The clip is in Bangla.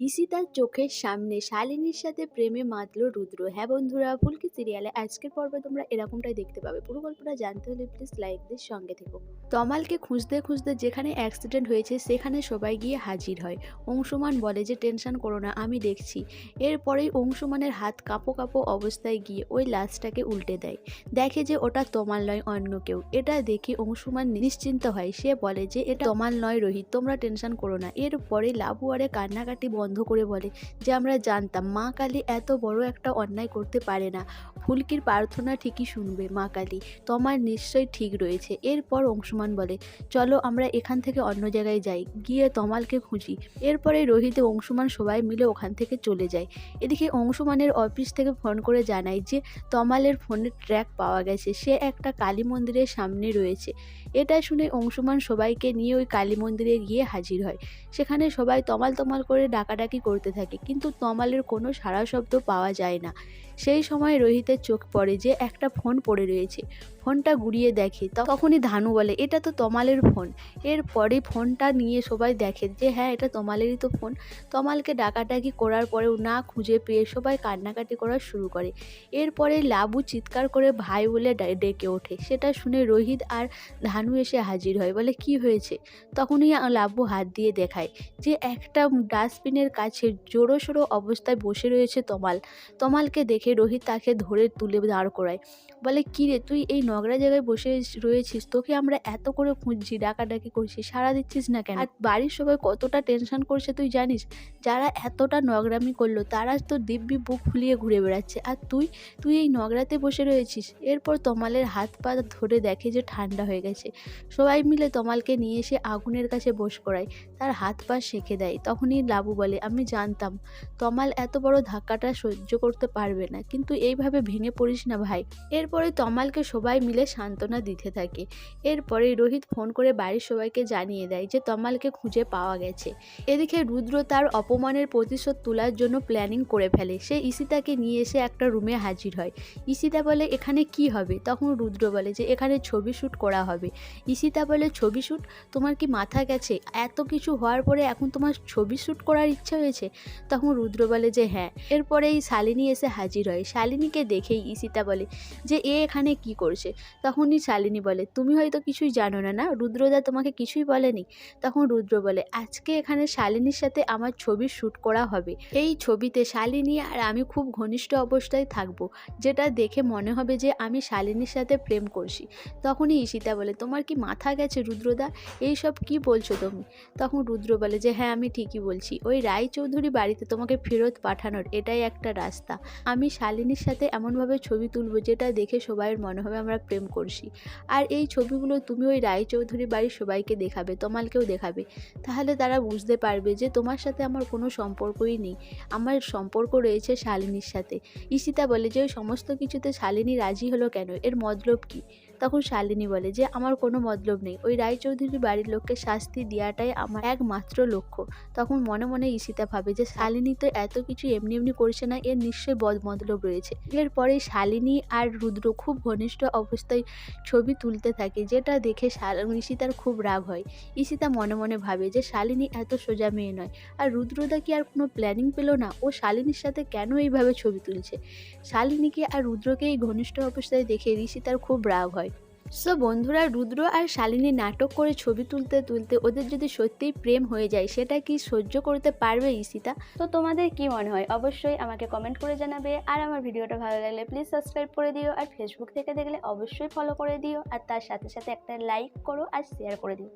ঈশিতার চোখের সামনে শালিনীর সাথে প্রেমে মাতল রুদ্র। হ্যাঁ বন্ধুরা, ফুলকি সিরিয়ালে আজকের পর্বে তোমরা এরকমটাই দেখতে পাবে। পুরো গল্পটা জানতে হলে প্লিজ লাইকদের সঙ্গে থেকো। তমালকে খুঁজতে খুঁজতে যেখানে অ্যাক্সিডেন্ট হয়েছে, সেখানে সবাই গিয়ে হাজির হয়। অংশুমান বলে যে টেনশন করো না, আমি দেখছি। এরপরেই অংশুমানের হাত কাঁপো কাঁপো অবস্থায় গিয়ে ওই লাশটাকে উল্টে দেয়। দেখে যে ওটা তমাল নয়, অন্য কেউ। এটা দেখে অংশুমান নিশ্চিন্ত হয়। সে বলে যে, এটা তমাল নয়, রোহিত। তোমরা টেনশন করো না। এরপরে লাবুয়ারে কান্নাকাটি বন্ধ করে বলে যে, আমরা জানতাম, মা কালী এত বড় একটা অন্যায় করতে পারে না। ফুলকির প্রার্থনা ঠিকই শুনবে মা কালী। তোমার নিশ্চয়ই ঠিক রয়েছে। এরপর অংশুমান বলে, চলো, আমরা এখান থেকে অন্য জায়গায় যাই। গিয়ে তমালকে খুঁজি। এরপরে রোহিত, অংশুমান সবাই মিলে ওখান থেকে চলে যায়। এদিকে অংশুমানের অফিস থেকে ফোন করে জানায় যে, তমালের ফোনের ট্র্যাক পাওয়া গেছে। সে একটা কালী মন্দিরের সামনে রয়েছে। এটা শুনে অংশুমান সবাইকে নিয়ে ওই কালী মন্দিরে গিয়ে হাজির হয়। সেখানে সবাই তমাল তমাল করে ডাকাডাকি করতে থাকে, কিন্তু তমালের কোনো সারা শব্দ পাওয়া যায় না। সেই সময় রোহিতের চোখ পড়ে যে একটা ফোন পড়ে রয়েছে। ফোনটা গুড়িয়ে দেখে তখনই ধানু বলে, এটা তো তমালের ফোন। এরপরে ফোনটা নিয়ে সবাই দেখে যে হ্যাঁ এটা তমালেরই তো ফোন। তমালকে ডাকাডাকি করার পরেও না খুঁজে পেয়ে সবাই কান্নাকাটি করা শুরু করে। এরপরে লাবু চিৎকার করে ভাই বলে ডেকে ওঠে। সেটা শুনে রোহিত আর ধানু এসে হাজির হয়, বলে, কি হয়েছে? তখনই লাবু হাত দিয়ে দেখায় যে, একটা ডাস্টবিনের কাছে জোরো সোরো অবস্থায় বসে রয়েছে তমাল। তমালকে দেখে রোহিত তাকে ধরে তুলে দাঁড় করায়। বলে, কী রে, তুই এই নোংরা জায়গায় বসে রয়েছিস, তোকে আমরা এত করে খুঁজছি, ডাকাডাকি করছি সারা দিচ্ছিস না কেন? আর বাড়ির সবাই কতটা টেনশন করছে তুই জানিস? যারা এতটা নগরামি করল, তারা তো দিব্যি বুক ফুলিয়ে ঘুরে বেড়াচ্ছে। আর তুই তুই এই নগরাতে বসে রয়েছিস, এরপর তমালের হাত পা ধরে দেখে যে ঠান্ডা হয়ে গেছে। সবাই মিলে তমালকে নিয়ে এসে আগুনের কাছে বস করায়, তার হাত পা সেঁকে দেয়। তখনই লাবু বলে, আমি জানতাম, তমাল এত বড় ধাক্কাটা সহ্য করতে পারবে না, কিন্তু এইভাবে ভেঙে পড়িস না ভাই। এরপরে তমালকে সবাই মিলে সান্ত্বনা দিতে থাকে। এরপরে রোহিত ফোন করে বাড়ির সবাইকে জানিয়ে দেয় যে তমালকে খুঁজে পাওয়া গেছে। এদিকে রুদ্র তার অপমানের প্রতিশোধ তোলার জন্য প্ল্যানিং করে ফেলে। সে ইসিতাকে নিয়ে এসে একটা রুমে হাজির হয়। ইসিতা বলে, এখানে কি হবে? তখন রুদ্র বলে যে, এখানে ছবি শ্যুট করা হবে। ইসিতা বলে, ছবি শ্যুট তোমার কি মাথা গেছে? এত কিছু হওয়ার পরে এখন তোমার ছবি শ্যুট করার ইচ্ছা হয়েছে? তখন রুদ্র বলে যে হ্যাঁ। এরপরে এই শালিনী এসে হাজির হয়। শালিনীকে দেখেই ইসিতা বলে যে, এ এখানে কি করছে? তখনই শালিনী বলে, তুমি হয়তো কিছুই জানো না না? রুদ্রদা তোমাকে কিছুই বলেনি? তখন রুদ্র বলে, আজকে এখানে শালিনীর সাথে আমার ছবি শ্যুট করা হবে। এই ছবিতে শালিনী আর আমি খুব ঘনিষ্ঠ অবস্থায় থাকব, যেটা দেখে মনে হবে যে আমি শালিনীর সাথে প্রেম করছি। তখনই ঈশিতা বলে, তোমার কি মাথা গেছে রুদ্রদা? এই সব কি বলছো তুমি? তখন রুদ্র বলে, যে হ্যাঁ আমি ঠিকই বলছি। ওই রায়চৌধুরী বাড়িতে তোমাকে ফেরত পাঠানোর এটাই একটা রাস্তা। আমি শালিনীর সাথে এমনভাবে ছবি তুলবো, যেটা দেখে সবাইয়ের মনে হবে আমরা প্রেম করছি। আর এই ছবিগুলো তুমি ওই রায়চৌধুরী বাড়ির সবাইকে দেখাবে, তোমালকেও দেখাবে। তাহলে তারা বুঝতে পারবে যে তোমার সাথে আমার কোনো সম্পর্কই নেই। আমার সম্পর্ক রয়েছে শালিনীর সাথে। ঈশিতা বলে যে, ওই সমস্ত কিছুতে শালিনী রাজি হলো কেন? এর মতলব কি? তখন শালিনী বলে যে, আমার কোনো মতলব নেই। ওই রায়চৌধুরী বাড়ির লোককে শাস্তি দেওয়াটাই আমার একমাত্র লক্ষ্য। তখন মনে মনে ঈশিতা ভাবে যে, শালিনী তো এত কিছু এমনি এমনি করছে না, এর নিশ্চয়ই বদ মতলব রয়েছে। এরপরে শালিনী আর রুদ্র খুব ঘনিষ্ঠ অবস্থায় ছবি তুলতে থাকে, যেটা দেখে ঈশিতার খুব রাগ হয়। ঈশিতা মনে মনে ভাবে যে, শালিনী এত সোজা মেয়ে নয়। আর রুদ্রদা কি আর কোনো প্ল্যানিং পেল না? ও শালিনীর সাথে কেন এইভাবে ছবি তুলছে? শালিনীকে আর রুদ্রকে এই ঘনিষ্ঠ অবস্থায় দেখে ঋষিতার খুব রাগ হয়। সো বন্ধুরা রুদ্র আর শালিনী নাটক করে ছবি তুলতে তুলতে ওদের যদি সত্যিই প্রেম হয়ে যায়, সেটা কি সহ্য করতে পারবে ইসিতা তো তোমাদের কি মনে হয়? অবশ্যই আমাকে কমেন্ট করে জানাবে। আর আমার ভিডিওটা ভালো লাগলে প্লিজ সাবস্ক্রাইব করে দিও। আর ফেসবুক থেকে দেখলে অবশ্যই ফলো করে দিও। আর তার সাথে সাথে একটা লাইক করো আর শেয়ার করে দিও।